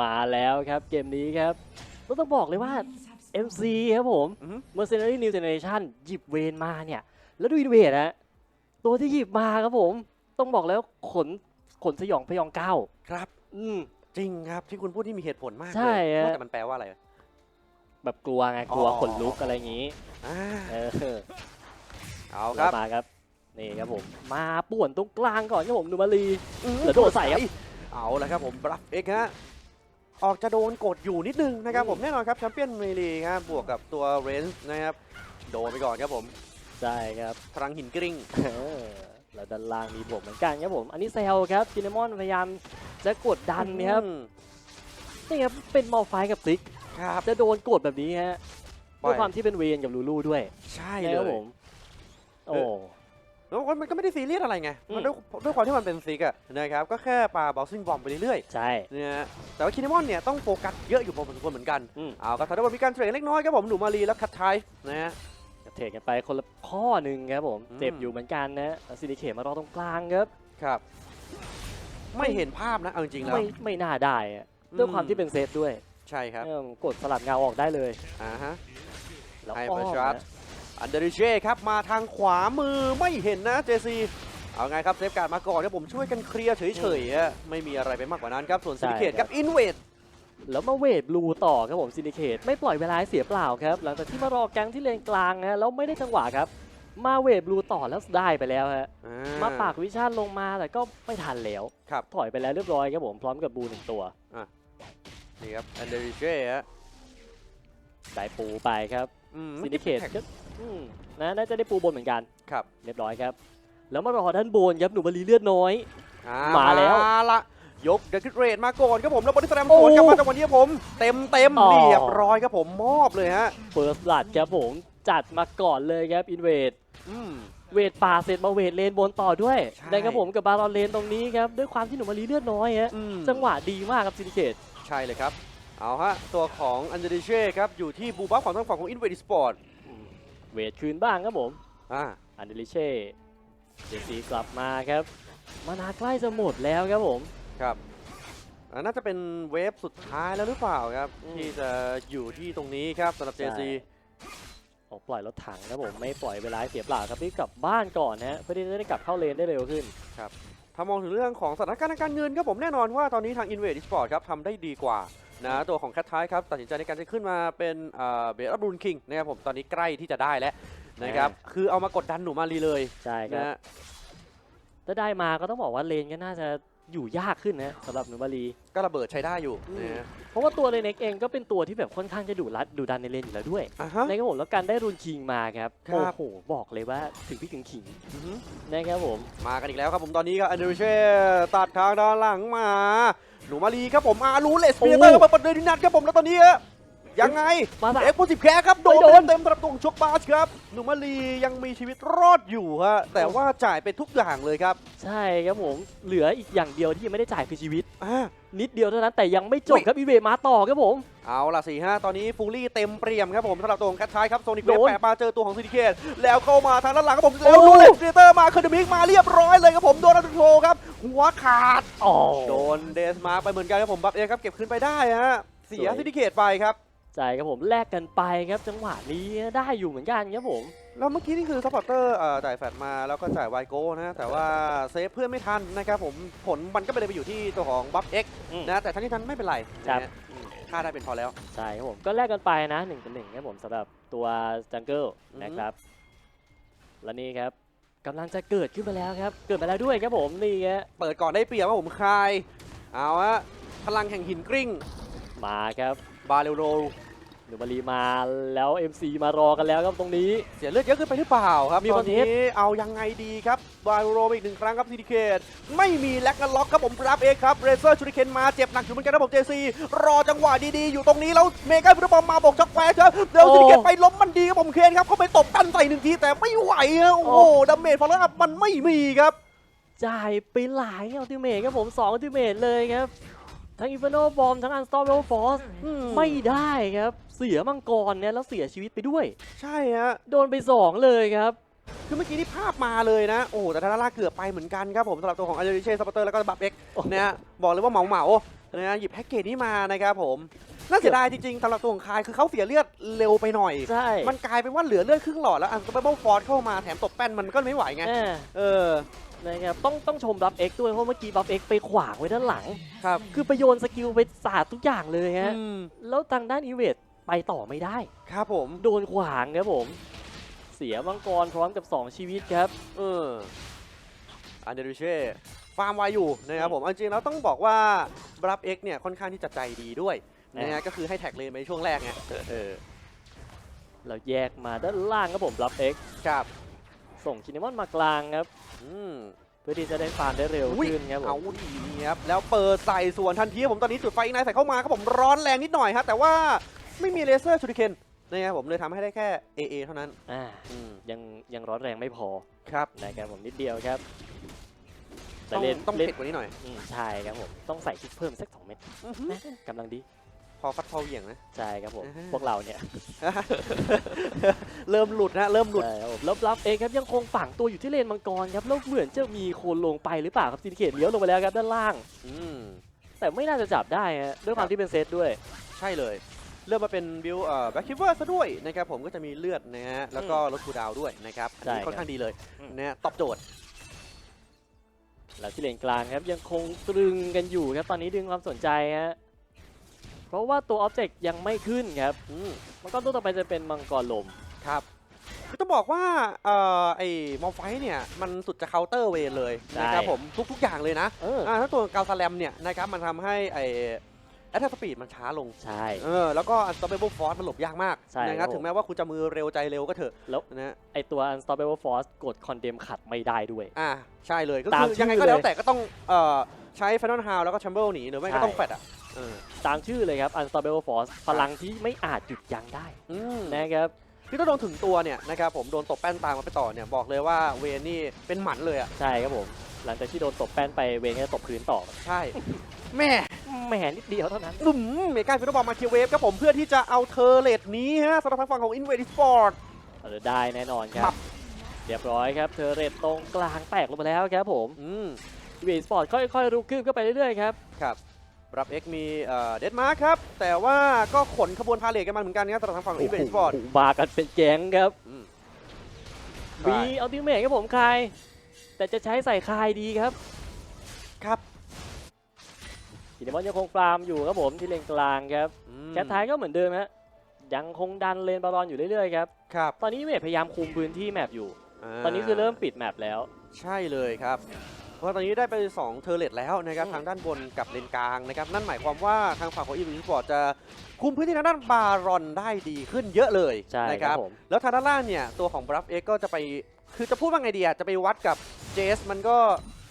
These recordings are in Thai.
มาแล้วครับเกมนี้ครับก็ต้องบอกเลยว่า MC ครับผมอือฮึ Mercenary New Generation หยิบเวนมาเนี่ย แล้วดูอินเวดนะตัวที่หยิบมาครับผม ต้องบอกแล้วขนขนสยองพยองเก้าครับ อืมจริงครับที่คุณพูดที่มีเหตุผลมากใช่เลยฮะว่าแต่มันแปลว่าอะไร แบบกลัวไงกลัวอ๋อขนลุกอะไรอย่างนี้อ่าเออเอาคแล้รัวบมาครับนี่ครับผม มาป่วนตรงกลางก่อนครับผมนูมารีอืมเดี๋ยวโดดใส่ครับ เอาละครับผมบลัฟเอ็กฮะ ออกจะโดนกดอยู่นิดนึงนะครับอืมผมแน่นอนครับแชมเปี้ยนเมลีครับบวกกับตัวเรนส์นะครับโดนไปก่อนครับผมใช่ครับพลังหินกริ้งเออแล้วด้านล่างมีบวกเหมือนกันครับผม อันนี้เซลครับจินามอนพยายามจะกดดันนะครับอืมนี่ครับเป็นมอลไฟกับซิกครับจะโดนกดแบบนี้ฮะปล่ด้อวยยความที่เป็นเวนกับลูลูด้วย ใช่นะเลครับยผมโอ้ แล้วมันก็ไม่ได้ซีเรียสอะไรไงอืมมันด้วยด้วยความที่มันเป็นซิกอะนะครับก็แค่ปาบอลซิ่งบอมไปเรื่อยใช่ๆนะฮะแต่ว่าคินิมอนเนี่ยต้องโฟกัสเยอะอยู่พอสมควรเหมือนกันอืมเอาครับทางด้านมีการเทรดเล็กน้อยครับผมหนูมารีแล้วคัตไทส์นะฮะเทรดกันไปคนละข้อหนึ่งครับผมอืมเจ็บอยู่เหมือนกันนะซินิเคมารอตรงกลางครับครับ ไม่เห็นภาพนะเอาจริงๆแล้วไม่ไม่น่าได้อะด้วยความที่เป็นเซตด้วยใช่ครับเอิ่มกดสลัดเงาออกได้เลยอ่าฮะแล้วให้อ้อประมชาร์จนะ อันเดริเช่ครับมาทางขวามือไม่เห็นนะเจซีเอาไงครับเซฟการ์ดมาก่อนเดี๋ยวผมช่วยกันเคลียร์เฉยๆอะไม่มีอะไรไปมากกว่านั้นครับส่วนซิลิเคตกับอินเวดแล้วมาเวทบลูต่อครับผมซินิเคตไม่ปล่อยเวลาให้เสียเปล่าครับหลังจากที่มารอแกงที่เลนกลางนะแล้วไม่ได้จังหวะครับ มาเวทบลูต่อแล้วได้ไปแล้วฮะมาปากวิชั่นลงมาแต่ก็ไม่ทันแล้วครับถอยไปแล้วเรียบร้อยครับผมพร้อมกับบูหนึ่งตัวนี่ครับอันเดริเช่ฮะได้ปูไปครับอืมซินิเคตก็ อืมนะน่าจะได้ปูบนเหมือนกันครับ เรียบร้อยครับ แล้วมารอด้านบนครับหนูบรีเลือดน้อย อ่มาแล้วมาละยกเดอะคิดเรทมาก่อนครับผมแล้วบอดี้สแลมโอ้สวนกลับมาจังหวะนี้ครับผม เต็มเต็มๆอ๋อ เรียบร้อยครับผมมอบเลยฮะเฟิร์สลัดครับผมจัดมาก่อนเลยครับอินเวด อืม เวทป่าเสร็จมาเวทเลนบนต่อด้วยใช่ได้ครับผมกับบารอนเลนตรงนี้ครับ ด้วยความที่หนูมารีเลือดน้อยฮะอืม จังหวะดีมากครับซินิเคตใช่เลยครับ เอาฮะ ตัวของอันเดริเช่ครับ อยู่ที่บูบัฟของทางฝั่งของอินเวดิสปอร์ต เวทคืนบ้างครับผมอ่าอันเดลิเช่เจซีกลับมาครับ มานาใกล้จะหมดแล้วครับผม ครับอ่าน่าจะเป็นเวฟสุดท้ายแล้วหรือเปล่าครับ อืม ที่จะอยู่ที่ตรงนี้ครับสำหรับเจใช่ซีออกปล่อยรถถังครับผมไม่ปล่อยเวลาให้เสียเปล่าครับรีบกลับบ้านก่อนนะฮะเพื่อที่จะได้กลับเข้าเลนได้เร็วขึ้น ถ้ามองถึงเรื่องของสถานการณ์ทางการเงินครับผมแน่นอนว่าตอนนี้ทาง i n v a d e Sport ครับทำได้ดีกว่า นะตัวของแคทไทครับตัดสินใจในการจะขึ้นมาเป็นเบสอัพรูนคิงนะครับผมตอนนี้ใกล้ที่จะได้แล้วนะครับคือเอามากดดันหนูมารีเลยใช่ครันะบฮะถ้าได้มาก็ต้องบอกว่าเลนก็น่าจะอยู่ยากขึ้นนะสำหรับหนูมารีก็ระเบิดใช้ได้อยู่อืมนะฮะเพราะว่าตัวเลนเอกเองก็เป็นตัวที่แบบค่อนข้างจะดุรัดดุดันในเลนอยู่แล้วด้วยอะฮะนะครับผมแล้วการได้รุนคิงมาครับครัโอ้บโหบอกเลยว่าถึงพี่ถึงขิงอือฮึนะครับผมมากันอีกแล้วครับผมตอนนี้ครับอันเดริเช่ตัดทางด้านหลังมา หนูมารีครับผมอารูเลสเปียเตอร์ครับเปิดเดินดินัทครับผมแล้วตอนนี้ฮะยังไงมาแบบเอ็กซ์โพสิฟแคร์ครับโดนไม่โดนเต็มๆสำหรับตัวของชกบาสครับหนูมารียังมีชีวิตรอดอยู่ฮะแต่ว่าจ่ายไปทุกอย่างเลยครับ ใช่ครับผมเหลืออีกอย่างเดียวที่ยังไม่ได้จ่ายคือชีวิตอ่านิดเดียวเท่านั้นแต่ยังไม่จอุ๊บยครับอีเวมาต่อครับผมเอาล่ะสี่ห้าตอนนี้ฟูลี่เต็มเปี่ยมครับผมสำหรับตัวของแคทไทครับโซนิกโดเวนแปะมาเจอตัวของซินิเคตแล้วเข้ามาทางด้านหลังครับผมแล้วโอ้ดูเลสเปียเตอร์มาเคอร์ดมิกมาเรียบร้อยเลยครับผมโดนอัลโทครับ หัวขาดอ๋อโดนเดสมาร์กไปเหมือนกันครับผมบัฟเองครับเก็บขึ้นไปได้ฮะเสียสวยซินิเคตไปครับใช่ครับผมแลกกันไปครับจังหวะนี้ได้อยู่เหมือนกันครับผมแล้วเมื่อกี้นี่คือซัพพอร์เตอร์เอ่อจ่ายแฟดมาแล้วก็จ่ายไวโก้นะแต่ว่าเซฟเพื่อนไม่ทันนะครับผมผลมันก็ไม่ได้ไปอยู่ที่ตัวของบัฟเอ็กอืมนะแต่ทั้งนี้ทั้งนั้นไม่เป็นไรครับนะฮะอืมค่าได้เป็นพอแล้วใช่ครับผมก็แลกกันไปนะหนึ่งต่อหนึ่งครับผมสำหรับตัวจังเกิลอือฮึนะครับและนี่ครับ กำลังจะเกิดขึ้นมาแล้วครับ เกิดมาแล้วด้วยครับผมนี่ฮะเปิดก่อนได้เปรียบว่าผมคาย เอาฮะพลังแห่งหินกริ้ง มาครับ บาเรโร หนูมารีมาแล้ว MC มารอกันแล้วครับตรงนี้ เสียเลือดเยอะเกินไปหรือเปล่าครับมีตคอนนเทนี้สเอายังไงดีครับบาเรโรอีกหนึ่งครั้งครับซีดีเคทไม่มีแลกกันล็อกครับผมกราฟเอกครับเรเซอร์ชูริเคนมาเจ็บหนักอยู่เหมือนกันนะผมเจซีรอจังหวะดีๆ อยู่ตรงนี้แล้วเมกาฟุตบอลมาบอกช็อกแฟร์ครับเดี๋ยวซีดีเคทไปล้มมันดีครับผมเคนครับเข้าไปตบกันใส่หนึ่งทีแต่ไม่ไหวฮะโอ้โหดาเมจฟอลล์อัพมันไม่มีครับ จ่ายไปหลายอัลติเมทครับผม2อัลติเมทเลยครับ ทั้งอินฟ n น b บอมทั้งอันสตอ p เ b l e ฟอร์สอืไม่ได้ครับ เสียมังกรเนี่ยแล้วเสียชีวิตไปด้วย ใช่ฮะ โดนไป 2 เลยครับ คือเมื่อกี้นี่ภาพมาเลยนะ โอ้โหแต่ทาร่าเกือบไปเหมือนกันครับผมสำหรับตัวของอาร์เจนเช่ซัปเปอร์แล้วก็บับเอ็กโอ้โหเนี่ยบอกเลยว่าเหมาเหมานะฮะหยิบแพ็กเกจนี้มานะครับผมน่าเสียดายจริงๆสำหรับตัวของคายคือเขาเสียเลือดเร็วไปหน่อย ใช่ มันกลายเป็นว่าเหลือเลือดครึ่งหลอดแล้วอันสเปเบิลฟอร์ดเข้ามาแถมตบแป้นมันก็ไม่ไหวไงแน่เออ นะครับต้องต้องชมบัฟเอ็กด้วยเพราะเมื่อกี้บัฟเอ็กไปขวางไว้ด้านหลัง ครับ คือไปโยนสกิลไปสาดทุกอย่างเลยฮะ อืมแล้วทางด้านอีเวทไปต่อไม่ได้ ครับผม โดนขวางครับผม เสียมังกรพร้อมกับ 2 ชีวิตครับ เอออันเดริเช่ฟาร์มไวอยู่นะครับผมเอาจริงๆแล้วต้องบอกว่าบรับเอ็กเนี่ยค่อนข้างที่จะใจดีด้วยนะฮะก็คือให้แท็กเลนไปช่วงแรกไงเออเราแยกมาด้านล่างครับผมรับเอ็กครับ ส่งคินเนมอนมากลางครับอืมเพื่อที่จะได้ฟาร์มได้เร็วอุ๊ยขึ้นครับผเอามดีครับแล้วเปิดใส่ส่วนทันทีครับผมตอนนี้จุดไฟอีกนายใส่เข้ามาครับผมร้อนแรงนิดหน่อยฮะแต่ว่าไม่มีเลเซอร์ชูริเคนนะครับผมเลยทำให้ได้แค่ AA เท่านั้นอ่าอืมยังยังร้อนแรงไม่พอครับนะครับผมนิดเดียวครับแต่ต้องเลนต้องเลนเผ็ดกว่านี้หน่อยอืมใช่ครับผมต้องใส่พริกเพิ่มสักสองเม็ดอื้อหือนะกำลังดีพ อฟัดพอเหวี่ยงนะ ใช่ครับผม อ่าฮะพวกเราเนี่ย เริ่มหลุดนะเริ่มหลุด ใช่ครับผมแล้วรับเองครับยังคงฝังตัวอยู่ที่เลนมังกรครับแล้วเหมือนจะมีคนลงไปหรือเปล่าครับซินดิเคตเลี้ยวลงไปแล้วครับด้านล่าง อืม แต่ไม่น่าจะจับได้ฮะด้วยความที่เป็นเซตด้วย ใช่เลยเริ่มมาเป็นบิลเอ่อแบ็คคิเวอร์ซะด้วยนะครับผมก็จะมีเลือดนะฮะ แล้วก็ลดคูลดาวน์ด้วยนะครับ อันนี้ใช่ครับ ค่อนข้างดีเลยอืมนะฮะตอบโจทย์ แล้วที่เลนกลางครับยังคงตรึงกันอยู่ครับตอนนี้ดึงความสนใจฮะ เพราะว่าตัวออบเจกต์ยังไม่ขึ้นครับอืมมังกรตัวต่อไปจะเป็นมังกรลมครับคือต้องบอกว่าเอ่อไอ้มอลไฟเนี่ยมันสุดจะเคาน์เตอร์เวย์เลยนะครับผมทุกๆอย่างเลยนะเอออ่าถ้าตัวกาวซาแลมเนี่ยนะครับมันทำให้ไอ้แอตแทกสปีดมันช้าลง ใช่เออแล้วก็อันสต็อปเบิลฟอร์สมันหลบยากมากใช่นะคครัรับบผมถึงแม้ว่าคุณจะมือเร็วใจเร็วก็เถอะแล้วนะฮะไอตัว unstoppable force กด condemn ขัดไม่ได้ด้วยอ่าใช่เลยก็ตามคือชื่อยังไงก็แล้วเลยแต่ก็ต้องเอ่อใช้แฟนนอลฮาวแล้วก็แชมเบิลหนีหรือไม่ก็ใช่ต้องแฟดอะ เออตามชื่อเลยครับ unstoppable force พลังที่ไม่อาจหยุดยั้งได้อืมนะครับ คือถ้าโดนถึงตัวเนี่ยนะครับผมโดนตบแป้นตามมาไปต่อเนี่ยบอกเลยว่าเวนนี่เป็นหมันเลยอะ ใช่ครับผม หลังจากที่โดนตบแป้นไปเวงก็จะตบพื้นต่อใช่ แม่แหมนิดเดียวเท่านั้น หนุ่มเมกาฟิโนบอลมาเคียเวฟครับผมเพื่อที่จะเอาเทอร์เลตนี้ฮะสำหรับทางฝั่งของอินเวดิสปอร์ต เออได้แน่นอนคครัรับ บ เรียบร้อยครับ เธอเรตตรงกลางแตกลงมาแล้วครับผมอืม เวสปอร์ตค่อยๆรุกคืบเข้าไปเรื่อยๆครับ ครับ รับเอ็กมีเอ่อเดดมาร์ครับ แต่ว่าก็ขนขบวนพาเลทกันมาเหมือนกันครับสำหรับทางฝั่งของอินเวดิสปอร์ตโโหมากันเป็นแก๊งครับอืมมีใช่อัลติเมทครับผมคาย แต่จะใช้ใส่คายดีครับ ครับทีเดมอนยังคงฟาร์มอยู่ครับผมที่เลนกลางครับอืมแคทท้ายก็เหมือนเดิมฮะยังคงดันเลนบอลอนอยู่เรื่อยๆครับครับ ตอนนี้เวทพยายามคุมพื้นที่แมปอยู่าตอนนี้คือเริ่มปิดแมปแล้ว ใช่เลยครับเพ ราะตอนนี้ได้ไป 2 เทอร์เลตแล้วนะครับอืมทางด้านบนกับเลนกลางนะครับนั่นหมายความว่าทางฝั่งของอีวีสปอร์ตจะคุมพื้นที่ทางด้านบารอนได้ดีขึ้นเยอะเลยใช่นะคครัรับบผม แล้วทางด้านล่างเนี่ยตัวของบรัฟเอ็กก็จะไปคือจะพูดว่าไงดีอะจะไปวัดกับเจสมันก็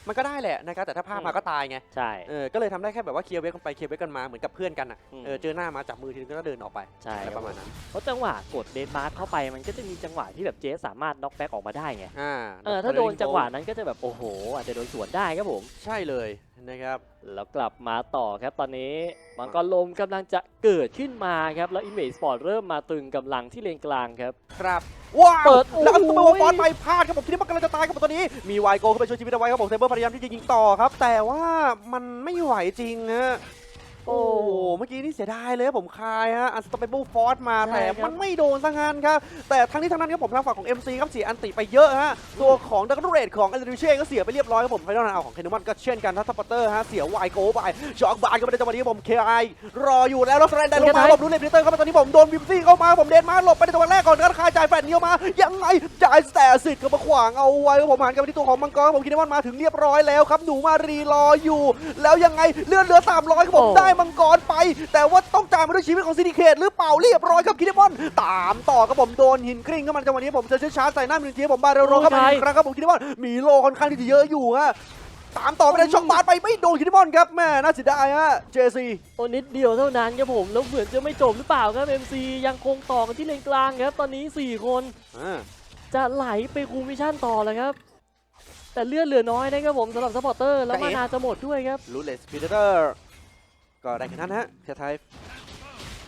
มันก็ได้แหละนะครับแต่ถ้าพลาดมาก็ตายไงใช่ เออก็เลยทำได้แค่แบบว่าเคลียร์เวกกันไปเคลียร์เวกกันมาเหมือนกับเพื่อนกันอะอืมเออเจอหน้ามาจับมือทีนึงก็เดินออกไปใช่ อะไรคปรับระผมาณมนั้นเพราะจังหวะกดเดนมาร์เข้าไปมันก็จะมีจังหวะที่แบบเจสสามารถน็อกแบ็กออกมาได้ไงอ่าเออถ้าโดนจังหวะนั้นก็จะแบบโอ้โหอาจจะโดนสวนได้ครับผม ใช่เลย นะครับ แล้วกลับมาต่อครับตอนนี้มังกรลมกำลังจะเกิดขึ้นมาครับ แล้วอินเวสปอร์ตเริ่มมาตึงกำลังที่เลนกลางครับ ครับว้าวเปิดแล้วอันโอ้ตัโหวฟอนไปพลาดครับผมคิดว่ามันกำลังจะตายครับผมตอนนี้มีไวโกเข้าไปช่วยชีวิตเอาไว้ครับผมเซเบอร์พยายามที่จะยิงต่อครับ แต่ว่ามันไม่ไหวจริงฮะ โอ้โห เมื่อกี้นี่เสียดายเลยครับผมคายฮะ อันสตอปเปเบิลฟอร์สมาใช่แต่ครับมันไม่โดนซะงั้นครับ แต่ทั้งนี้ทั้งนั้นครับผมทางฝั่งของ MC ครับเสียอันติไปเยอะฮะ ตัวของดักเรดของอันเดริเช่ก็เสียไปเรียบร้อยครับผมไฟนอลเอาของเคนมันก็เช่นกันทัสซัปเตอร์ฮะ เสียไวโกไปช็อกบาร์ก็ไม่ได้จังหวะนี้ครับผมเคไอรออยู่แล้วแล้วสแลนได้ลงมาผมดูเลนเตอร์เข้ามาตอนนี้ผมโดนวิมซี่เข้ามาผมเดนมาหลบไปในจังหวะแรกก่อนก็คายจ่ายแฟนนี้ออกมา ยังไงจ่ายแต่สิทธิ์ก็มาขวางเอาไว้ครับผมหันกลับไปที่ตัวของมังกรผมคิดว่ามาถึงเรียบร้อยแล้วครับหนูมารีรออยู่ แล้วยังไงเลื่อนเหลือ300ครับผมโอ้ได้มังกรไป แต่ว่าต้องจ่ายมาด้วยชีวิตของซินิเคตหรือเปล่าเรียบร้อยครับคิดว่าตามต่อครับผมโดนหินกริ้งเข้ามาในจังหวะนี้ผมเจอชาร์จใส่หน้ามินทีผมบาเรโรเข้ามาอีกครั้งครับผมคิดว่ามีโลค่อนข้างที่จะเยอะอยู่ฮะตามต่อไปในช็อกบาร์ไปไม่โดนคิดว่าครับแม่น่าเสียดายฮะเจซีตัวนิดเดียวเท่านั้นครับผมแล้วเหมือนจะไม่จบหรือเปล่าครับ MC ยังคงต่อกันที่เลนกลางครับ ตอนนี้ 4 คนอ่าจะไหลไปคูมิชชั่นต่อเลยครับ แต่เลือดเหลือน้อยนะครับผมสำหรับซัพพอร์เตอร์แล้วมานาจะหมดด้วยครับลูเลสพีเตอร์ ก็ได้แค่นั้นฮะเทียไทย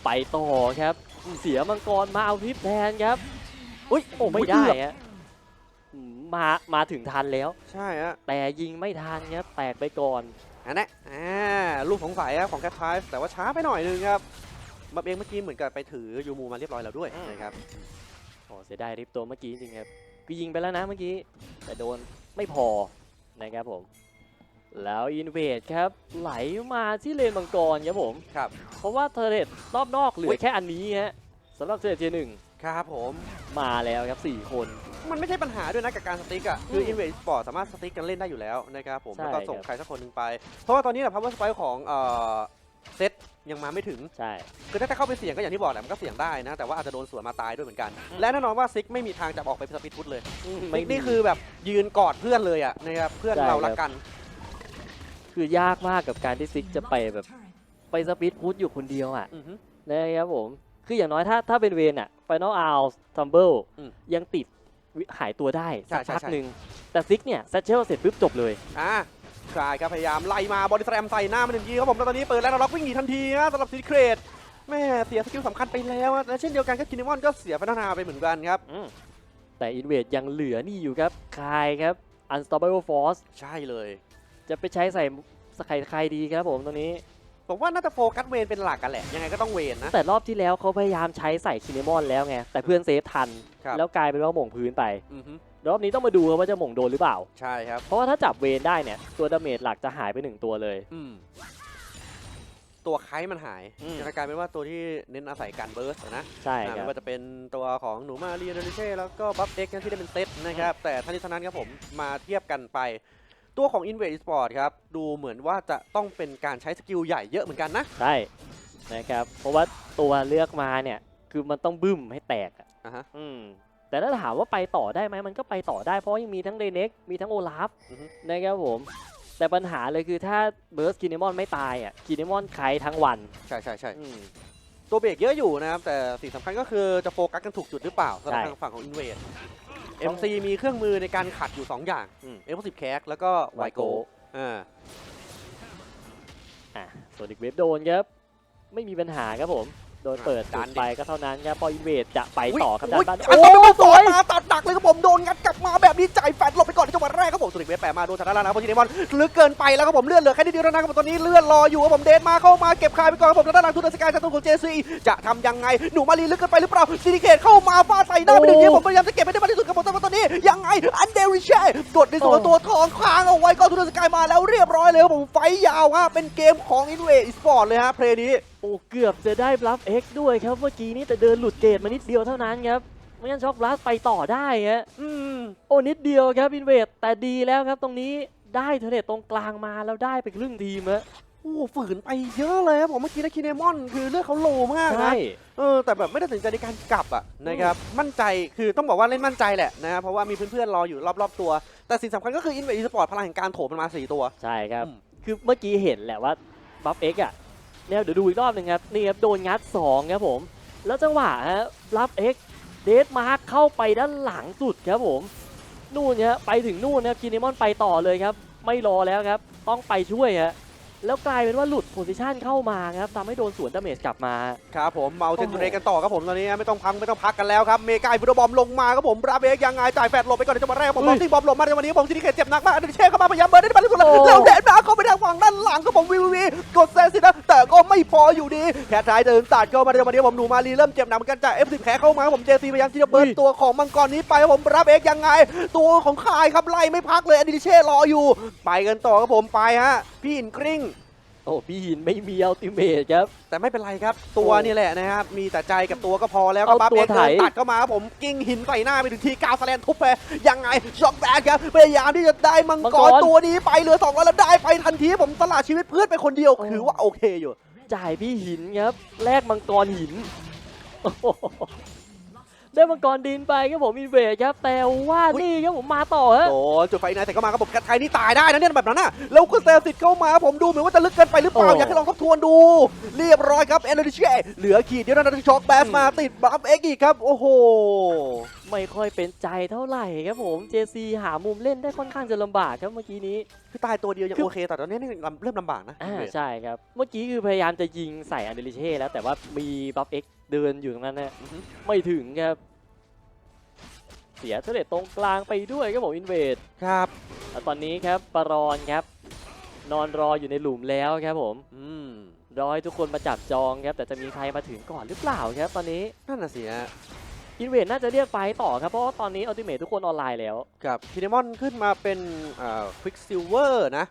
ไปต่อครับ เสียมังกรมาเอาทิปแทนครับ อุ้ยโอ้ไม่ได้ฮะอืมมามาถึงทันแล้ว ใช่ฮะแต่ยิงไม่ทันครับแตกไปก่อนอันนี้อ่าลูกสงสัยครับของแคทไทส์แต่ว่าช้าไปหน่อยนึงครับบับเองเมื่อกี้เหมือนกับไปถือยูมูมาเรียบร้อยแล้วด้วยนะครับโอ้เสียดายริปตัวเมื่อกี้จริงๆครับคือยิงไปแล้วนะเมื่อกี้แต่โดนไม่พอนะครับผม แล้วอินเวดครับไหลมาที่เลนมังกรครับผม ครับ เพราะว่าเทอร์เรตรอบนอกเหลือุ๊อยแค่อันนี้ฮะสำหรับเทอร์เรตเทียร์หนึ่งครับผม มาแล้วครับสี่คน มันไม่ใช่ปัญหาด้วยนะกับการสติ๊กอะ คืออืมอินเวสปอร์ตสามารถสติ๊กกันเล่นได้อยู่แล้วนะครับผม ใช่แล้วก็ส่งครับ ใครสักคนหนึ่งไป เพราะว่าตอนนี้เนี่ยพับเวอร์สไปของเอ่อเซตยังมาไม่ถึง ใช่ คือถ้าจะเข้าไปเสี่ยงก็อย่างที่บอกแหละมันก็เสี่ยงได้นะ แต่ว่าอาจจะโดนสวนมาตายด้วยเหมือนกัน อืม และแน่นอนว่าซิกไม่มีทางจะออกไปสปิดพุทเลยอืมซิไม่กมีนี่คือแบบยืนกอดเพื่อนเลยอะนะครับเพื่อนใช่เราครับรักกัน คือยากมากกับการที่ซิกจะไปแบบไปสปีดพุทอยู่คนเดียวอะอือฮึ นะครับผม คืออย่างน้อยถ้าถ้าเป็นเวนอะไฟนอลอาร์ทัมเบิลอืมยังติดวิหายตัวได้ใช่สักพักใช่ใช่ หนึ่งแต่ซิกเนี่ยแซชเชลเสร็จปุ๊บจบเลย อ่าใช่ครับพยายามไล่มาบอดี้แรมใส่หน้ามันหนึ่งทีครับผมแล้วตอนนี้เปิดแล้วล็อกวิ่งหนีทันทีนะสำหรับซีเครตแม่เสียสกิลสำคัญไปแล้วอะและเช่นเดียวกันก็คินิมอนก็เสียพัฒนาไปเหมือนกันครับอืมแต่อินเวดยังเหลือนี่อยู่ครับคายครับ Unstoppable Force ใช่เลย จะไปใช้ใส่สใครใครดีครับผมตรงนี้ ผมว่าน่าจะโฟกัสเวนเป็นหลักกันแหละ ยังไงก็ต้องเวนนะ แต่รอบที่แล้วเขาพยายามใช้ใส่คิน e มอนแล้วไง แต่เพื่อนเซฟทัน ครับ แล้วกลายเป็นว่าหม่งพื้นไป อือฮึรอบนี้ต้องมาดูครับว่าจะหม่งโดนหรือเปล่า ใช่ครับ เพราะว่าถ้าจับเวนได้เนี่ย ตัวดาเมจหลักจะหายไปหนึ่งตัวเลย อืมตัวไคมันหายอืม จะกลายเป็นว่าตัวที่เน้นอาศัยการเบิร์สอะนะใช่อ่าครัไม่บ ว่าจะเป็นตัวของหนูมาเรียนเดเช่แล้วก็บัฟเอ็กที่ได้เป็นเซตนะครับ แต่ทั้งนี้ทั้งนั้นครับผมมาเทียบกันไป ตัวของ Invade Sport ครับ ดูเหมือนว่าจะต้องเป็นการใช้สกิลใหญ่เยอะเหมือนกันนะ ใช่นะครับ เพราะว่าตัวเลือกมาเนี่ย คือมันต้องบึ้มให้แตกอะอ่าฮะ อืมแต่ถ้าถามว่าไปต่อได้ไหมมันก็ไปต่อได้เพราะยังมีทั้งเรเน็กมีทั้งโอลาฟอือฮึ นะครับผม แต่ปัญหาเลยคือถ้าเบิร์สกิน e มอนไม่ตายอะกิน e มอนใครทั้งวัน ใช่ใช่ใช่อืม ตัวเบรกเยอะอยู่นะครับ แต่สิ่งสำคัญก็คือจะโฟกัสกันถูกจุดหรือเปล่าสำหรับใช่ทางฝั่งของ Invade ต้อง MC มีเครื่องมือในการขัดอยู่ 2 อย่างอืม F10 แคกแล้วก็ไวโก Wygo อ่าอะส่วนอีกเวฟโดนครับ ไม่มีปัญหาครับผม โดนเปิดดัจุนดดิไปก็เท่านั้นครับพออินเวดจะไปต่อครับอุ๊ด้ายนบ้านอันโอ้นี้สวยมาตัดดักเลยครับผมโดนงัดกลับ มาแบบนี้จ่ายแฟดหลบไปก่อนในจังหวะแรกครับผมสุดอีกเวฟแปะมาโดนชนะแล้วนะครับเพราะทีเดมอนลึกเกินไปแล้วครับผมเลื่อดเหลือแค่นิดเดียวเท่านั้นครับผมตอนนี้เลื่อดรออยู่ครับผมเดนมาเข้ามาเก็บคายไปก่อนครับผมแล้วด้านหลังทุนสกายจากตัวของเจซีจะทำยังไงหนูมารีลึกเกินไปหรือเปล่าซินิเคตเข้ามาฟาดใส่หน้าไปหนึ่งทีผมพยายามจะเก็บให้ได้มากที่สุดครับผมแต่ว่าตอนนี้ยังไงอันเดริเช่กดในส่วนตัวทองค้างเอาไว้ก็ทุนสกายมาแล้วเรียบร้อยเลยครับผมไฟยาวฮะเป็นเกมของอินเวสปอร์ตเลยฮะเพลย์นี้โอ้เกือบจะได้บลัฟเอ็กด้วยครับเมื่อกี้นี้แต่เดินหลุดเกตมานิดเดียวเท่านั้นครับ ไม่งั้นช็อกบลัสไปต่อได้ฮะอืมโอ้นิดเดียวครับอินเวดแต่ดีแล้วครับตรงนี้ได้เทเลตตรงกลางมาแล้วได้ไปครึ่งทีมฮะโอ้ฝืนไปเยอะเลยครับผมเมื่อกี้นะคีเนมอน คือเลือดเขาโลมากใช่นะเออแต่แบบไม่ได้ตัดสินใจในการกลับอะนะครับมั่นใจคือต้องบอกว่าเล่นมั่นใจแหละนะครับเพราะว่ามีเพื่อนๆรออยู่รอบๆตัว แต่สิ่งสำคัญก็คืออินเวสปอร์ตพลังแห่งการโถมมันมาสี่ตัว ใช่ครับอืมคือเมื่อกี้เห็นแหละว่าบัฟเอ็กอะเนี่ยเดี๋ยวดูอีกรอบหนึ่งครับนี่ครับโดนงัด2ครับผม แล้วจังหวะฮะบัฟเอ็ก เดสมาร์คเข้าไปด้านหลังสุดครับผม นู่นเนี่ยไปถึงนู่นนะครับคีนิมอนไปต่อเลยครับ ไม่รอแล้วครับ ต้องไปช่วยฮะ แล้วกลายเป็นว่าหลุดโพซิชันเข้ามาครับทำให้โดนสวนดาเมจกลับมา ครับผมเมาเทนโอ้โหจูเรกันต่อครับผมตอนนี้ไม่ต้องพังไม่ต้องพักกันแล้วครับเมกาอิบุโดบอมลงมาครับผมบราเบกยังไงจ่ายแฟดหลบไปก่อนในจังหวะแรกผมบอลที่บอมหลบมาในวันนี้ผมซินิเคตเจ็บหนักมากอันเดเช่เข้ามาพยายามเบิร์ดได้มาที่สุดแล้วแล้วเดนมาเข้าไปทางฝั่งด้านหลังครับผมวีวีกดแซนสินะแต่ก็ไม่พออยู่ดีแค่ท้ายเดินตัดเข้ามาในวันนี้ผมหนูมารีเริ่มเจ็บหนักเหมือนกันจาก F10 แพ้เข้ามาครับผมเจซีพยายามที่จะเบิร์ดตัวของมังกรนี้ไปครับผมบราเบกยังไง ตัวของคายครับไล่ไม่พักเลยอันเดเช่รออยู่ ไปกันต่อครับผมไปฮะพี่อินกริ้ง โอ้พี่หินไม่มีอัลติเมทครับ แต่ไม่เป็นไรครับ ตัวโอ้นี่แหละนะครับ มีแต่ใจกับตัวก็พอแล้วเอาก็บัฟตัวเอ็กไถเดินตัดเข้ามาครับผมกิ้งหินใส่หน้าไปถึงทีกาวสแลนทุบไปยังไงช็อกแบกครับพยายามที่จะได้มังกรตัวนี้ไปเหลือสองแล้วแล้วได้ไปทันทีผมสละชีวิตเพื่อนไปคนเดียวถือว่าโอเคอยู่ จ่ายพี่หินครับแลกมังกรหินโอ้โห ได้มังกรดินไปครับผมอินเวดครับ แต่ว่าอุ๊ยนี่ครับผมมาต่อฮะโดนจุดไฟนายแต่ก็มาครับผมกัดไทยนี่ตายได้นะเนี่ยแบบนั้นน่ะแล้วก็เซลสิตเข้ามาผมดูเหมือนว่าจะลึกเกินไปหรือเปล่าโอ้อยากให้ลองทบทวนดู เรียบร้อยครับเอเนอร์จีเหลือขีดเดียวเท่านั้นช็อกแบสมาติดบัฟเอ็กอีกครับโอ้โห ไม่ค่อยเป็นใจเท่าไหร่ครับผม JC หามุมเล่นได้ค่อนข้างจะลำบากครับเมื่อกี้นี้ คือตายตัวเดียวยังคือ โอเค แต่ตอนนี้นี่เริ่มลำบากนะอ่าใช่ครับ เมื่อกี้คือพยายามจะยิงใส่อันเดริเช่แล้วแต่ว่ามีบัฟเอ็กเดินอยู่ตรงนั้นนะอือฮึไม่ถึงครับ เสียเทเลตตรงกลางไปด้วยครับผมอินเวดครับแล้วตอนนี้ครับปารอนครับ นอนรออยู่ในหลุมแล้วครับผม อืมรอให้ทุกคนมาจับจองครับ แต่จะมีใครมาถึงก่อนหรือเปล่าครับ ตอนนี้ นั่นน่ะสิฮะ อินเวดน่าจะเรียกไฟต์ต่อครับ เพราะว่าตอนนี้อัลติเมททุกคนออนไลน์แล้ว กับคินมอนขึ้นมาเป็นควิกซิลเวอร์นะ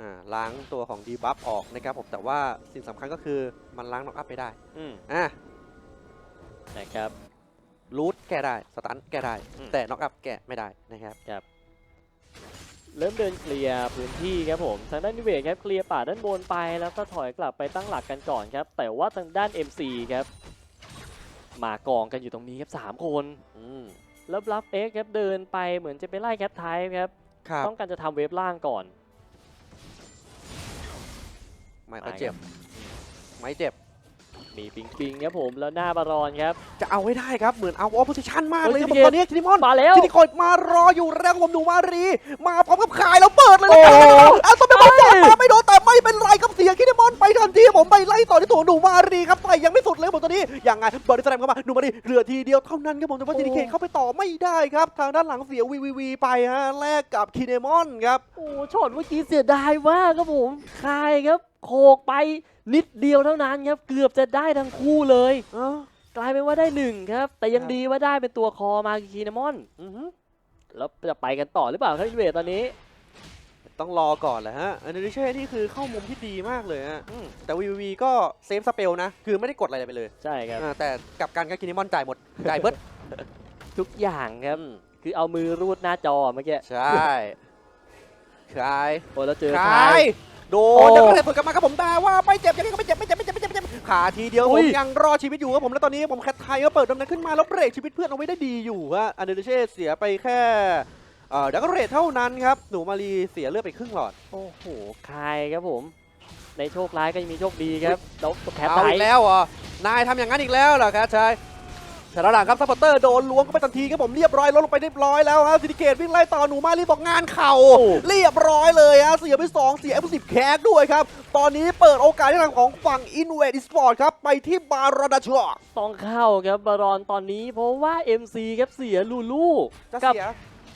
อ่าล้างตัวของดีบัฟออกนะครับผมแต่ว่าสิ่งสำคัญก็คือมันล้างน็อกอัพไปได้อืมอะนะครับรูทแก้ได้สตันแก้ได้ อืม แต่น็อกอัพแก้ไม่ได้นะครับ เริ่มเดินเคลียร์พื้นที่ครับผมทางด้านนิเวศครับเคลียร์ป่าด้านบนไปแล้วก็ถอยกลับไปตั้งหลักกันก่อนครับ แต่ว่าทางด้าน MC ครับ มากองกันอยู่ตรงนี้ครับสามคนอืมแล้วบลัฟเอ็กครับเดินไปเหมือนจะไปไล่แคทไทป์ครับครับต้องการจะทำเวฟล่างก่อน ไม่ก็เจ็บ ไม่เจ็บ มีปิงปิงครับผมแล้วหน้าบารอนครับ จะเอาให้ได้ครับเหมือนเอาออ p โพ i ิชันมากเลยครับผมเฮ้ยตอนนี้คินิมอนมาแล้วคินิโกดมารออยู่แล้วครับผมหนูมารี มาพร้อมกับขายแล้วเปิดเลยนะครับโอ้โห เอาตัวเป็นบอมาไม่โดนแต่ไม่เป็นไรครับเสียคินิมอนไปทันทีผมไปไล่ต่อที่ตัวหนูมารีครับไปยังไม่สุดเลยครับผมตัวนี้ยังไงบอลดิสแลมเข้ามาหนูมารีเหลือทีเดียวเท่านั้นครับผมแต่ว่าซินิเคเข้าไปต่อไม่ได้ครับ ทางด้านหลังเสียวีวีวีไปฮะแลกกับคินิมอนครับโอ้ช็อตเมื่อกี้เสียดายมากครับผมคายครับโขกไปนิดเดียวเท่านั้นครับเกือบจะได้ทั้งคู่เลยกลายเป็นว่าได้หนึ่งครับ แต่ยังดีว่าได้เป็นตัวคอมาคีนมอนแล้วจะไปกันต่อหรือเปล่าครับอินเวดตอนนี้ ต้องรอก่อนแหละฮะอันนี้เช่นี่คือเข้ามุมที่ดีมากเลยฮะอืมแต่วีวีก็เซฟสเปลนะ คือไม่ได้กดอะไรไปเลย ใช่ครับอ่าแต่กลับการก็คินิมอนจ่ายหมด จ่ายเบิดทุกอย่างครับอืมคือเอามือรูดหน้าจอเมื่อกี้ ใช่ใช่โอ้แล้วเจอขาคายยโดโอ้นยังกระเด็นสวนกลับมาครับผมแต่ว่าไม่เจ็บยังไงก็ไม่เจ็บไม่เจ็บไม่เจ็บไม่เจ็บไม่เจ็บขาทีเดียวอุ้ผมยยังรอดชีวิตอยู่ครับผมแล้วตอนนี้ผมแคทไทยก็เปิดดำเนินขึ้นมาแล้วเบรกชีวิตเพื่อนเอาไว้ได้ดีอยู่ฮะอันเดอร์เช่เสียไปแค่เอ่อ ดักเรทเท่านั้นครับ หนูมารีเสียเลือดไปครึ่งหลอด โอ้โหคายครับผม ในโชคร้ายก็ยังมีโชคดีครับแล้วแคปเอาไทอีกแล้วเหรอนายทำอย่างนั้นอีกแล้วเหรอครับชายแต่ละหลังครับซัพพอร์เตอร์โดนล้วงเข้าไปทันทีครับผมเรียบร้อยลดลงไปเรียบร้อยแล้วฮะซิติเกตวิ่งไล่ต่อหนูมารีบอกงานเข่าโอ้เรียบร้อยเลยฮะเสียไป 2 เสีย F10 แคกด้วยครับ ตอนนี้เปิดโอกาสให้ทางของฝั่ง i n v a d e Sport ครับ ไปที่บาราดาชัวต้องเข้าครับบารอนตอนนี้เพราะว่า MC ครับเสียลูลูจะกับ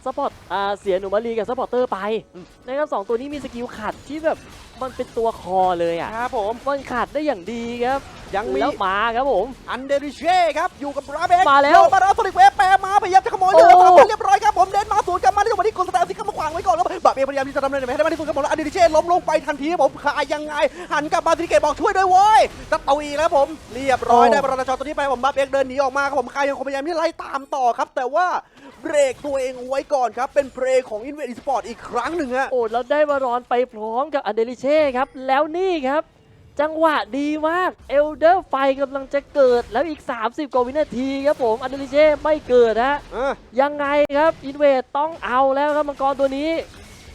เสียสปอร์ตอ่าเสียหนูมารีกับสปอร์เตอร์ไปอืมนะครับสองตัวนี้มีสกิลขัดที่แบบมันเป็นตัวคอเลยอะครับผมมันขัดได้อย่างดีครับยังมีแล้วมาครับผม อันเดริเช่ครับ อยู่กับราเบกมาแล้วโดนมาแล้วสลิกเวฟแปรมาพยายามจะขโมยเรือโอ้สามคนเรียบร้อยครับผมเดินมาสวนกลับมาในจังหวะที่กุนสแตนซิกเข้ามาขวางไว้ก่อนแล้วบาเบพยายามที่จะดำเนินไปให้ได้มากที่สุดครับผมแล้วอันเดริเช่ล้มลงไปทันทีครับผมขายยังไง หันกลับมาซิลิเกตบอกช่วยด้วยโว้ยจะเอาอีกแล้วผมเรียบร้อยได้บาราดาชัวตัวนี้ไปผมบาเบกเดินหนีออกมาครับผมคายยังคงพยายามที่ไล่ตามต่อครับ แต่ว่า เบรกตัวเองเอาไว้ก่อนครับ เป็นเพลงของ i n v a d e Sport อีกครั้งหนึ่งฮะโอ้แล้วได้บารอนไปพร้อมกับอันเดริเช่ครับ แล้วนี่ครับ จังหวะดีมากเอลเดอร์ไฟกำลังจะเกิดแล้วอีก 30 กว่าวินาทีครับผมอันเดริเช่ไม่เกิดฮะอะยังไงครับอินเวดต้องเอาแล้วครับมังกรตัวนี้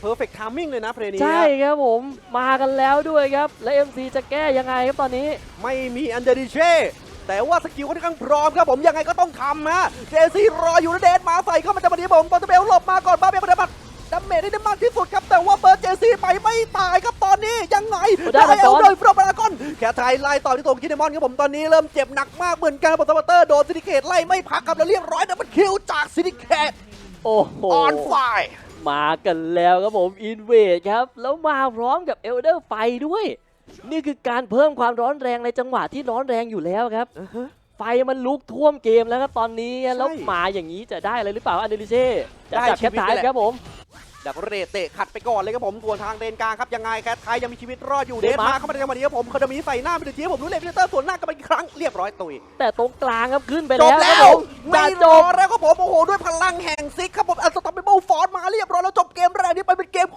perfect timing เลยนะเพลงนี้ ใช่ฮะครับผม มากันแล้วด้วยครับ และ MC จะแก้ยังไงครับตอนนี้ ไม่มีอันเดริเช่ แต่ว่าสกิลค่อนข้างพร้อมครับผมยังไงก็ต้องทำฮะเจซี่รออยู่นะเดนมาใส่เข้ามาจังหวะนี้ผมตอนเบลหลบมาก่อนบาเบลปฏิบัติดาเมจได้มากที่สุดครับ แต่ว่าเบิร์ดเจซี่ไปไม่ตายครับตอนนี้ยังไงได้เอาตอนเลยฟรอมารากอนแค่ไทยไล่ต่อที่ตัวคินเดมอนครับผมตอนนี้เริ่มเจ็บหนักมากเหมือนกันบอลสปอร์เตอร์โดนซินิเคตไล่ไม่พักครับแล้วเรียบร้อยดับเบิลคิวจากซินิเคตโอ้โหออนไฟมากันแล้วครับผมอินเวดครับแล้วมาพร้อมกับเอลเดอร์ไฟด้วย นี่คือการเพิ่มความร้อนแรงในจังหวะที่ร้อนแรงอยู่แล้วครับ ไฟมันลุกท่วมเกมแล้วครับตอนนี้แล้วหมาอย่างนี้จะได้อะไรหรือเปล่าอันเดลิเช่จะจับแคทไทยครับผมดับเรตเตะขัดไปก่อนเลยครับผมตัวทางเลนกลางครับยังไงแคทไทยยังมีชีวิตรอดอยู่เดนมาเข้ามาในจังหวะนี้ครับผมเคาร์ดมีใส่หน้าไปดูทีผมรู้เลยพิเตอร์สวนหน้ากันไปอีกครั้งเรียบร้อยตุยแต่ตรงกลางครับขึ้นไปแล้วจบแล้วไม่จบแล้วครับผมโอ้โหด้วยพลังแห่งซิกครับผมอัลสต็อปเปเบิลฟอร์ดมาเรียบร้อยแล้วจบเกมแรกนี้ไปเป็นเกม